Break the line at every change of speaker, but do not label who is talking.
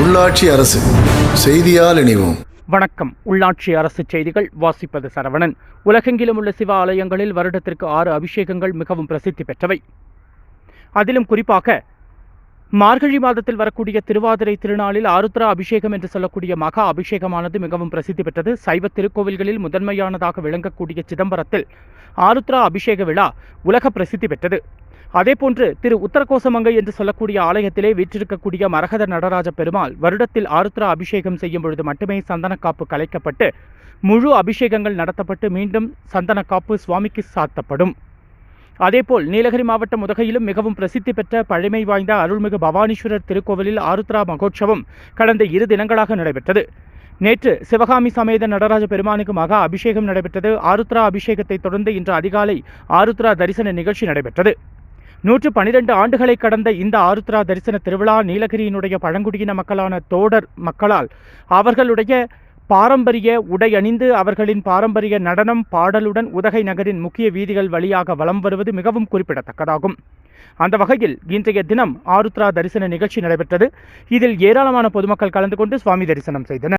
உள்ளாட்சி அரசு செய்தியால் இணைவோம்.
வணக்கம். உள்ளாட்சி அரசு செய்திகள் வாசிப்பது சரவணன். உலகெங்கிலும் உள்ள சிவ ஆலயங்களில் வருடத்திற்கு ஆறு அபிஷேகங்கள் மிகவும் பிரசித்தி பெற்றவை. அதிலும் குறிப்பாக மார்கழி மாதத்தில் வரக்கூடிய திருவாதிரை திருநாளில் ஆருத்ரா அபிஷேகம் என்று சொல்லக்கூடிய மகா அபிஷேகமானது மிகவும் பிரசித்தி பெற்றது. சைவ திருக்கோவில்களில் முதன்மையானதாக விளங்கக்கூடிய சிதம்பரத்தில் ஆருத்ரா அபிஷேக விழா உலக பிரசித்தி பெற்றது. அதேபோன்று திரு உத்தரகோசமங்கை என்று சொல்லக்கூடிய ஆலயத்திலே வீற்றிருக்கக்கூடிய மரகத நடராஜ பெருமாள் வருடத்தில் ஆருத்ரா அபிஷேகம் செய்யும் பொழுது மட்டுமே சந்தனக்காப்பு கலைக்கப்பட்டு முழு அபிஷேகங்கள் நடத்தப்பட்டு மீண்டும் சந்தனக்காப்பு சுவாமிக்கு சாத்தப்படும். அதேபோல் நீலகிரி மாவட்டம் உதகையிலும் மிகவும் பிரசித்தி பெற்ற பழமை வாய்ந்த அருள்மிகு பவானீஸ்வரர் திருக்கோவிலில் ஆருத்ரா மகோற்சவம் கடந்த இரு தினங்களாக நடைபெற்றது. நேற்று சிவகாமி சமேத நடராஜ பெருமானுக்கு மகா அபிஷேகம் நடைபெற்றது. ஆருத்ரா அபிஷேகத்தை தொடர்ந்து இன்று அதிகாலை ஆருத்ரா தரிசன நிகழ்ச்சி நடைபெற்றது. நூற்று பனிரெண்டு ஆண்டுகளை கடந்த இந்த ஆருத்ரா தரிசன திருவிழா நீலகிரியினுடைய பழங்குடியின மக்களான தோடர் மக்களால் அவர்களுடைய பாரம்பரிய உடை அணிந்து அவர்களின் பாரம்பரிய நடனம் பாடலுடன் உதகை நகரின் முக்கிய வீதிகள் வழியாக வலம் வருவது மிகவும் குறிப்பிடத்தக்கதாகும். அந்த வகையில் இன்றைய தினம் ஆருத்ரா தரிசன நிகழ்ச்சி நடைபெற்றது. இதில் ஏராளமான பொதுமக்கள் கலந்து கொண்டு சுவாமி தரிசனம் செய்தனர்.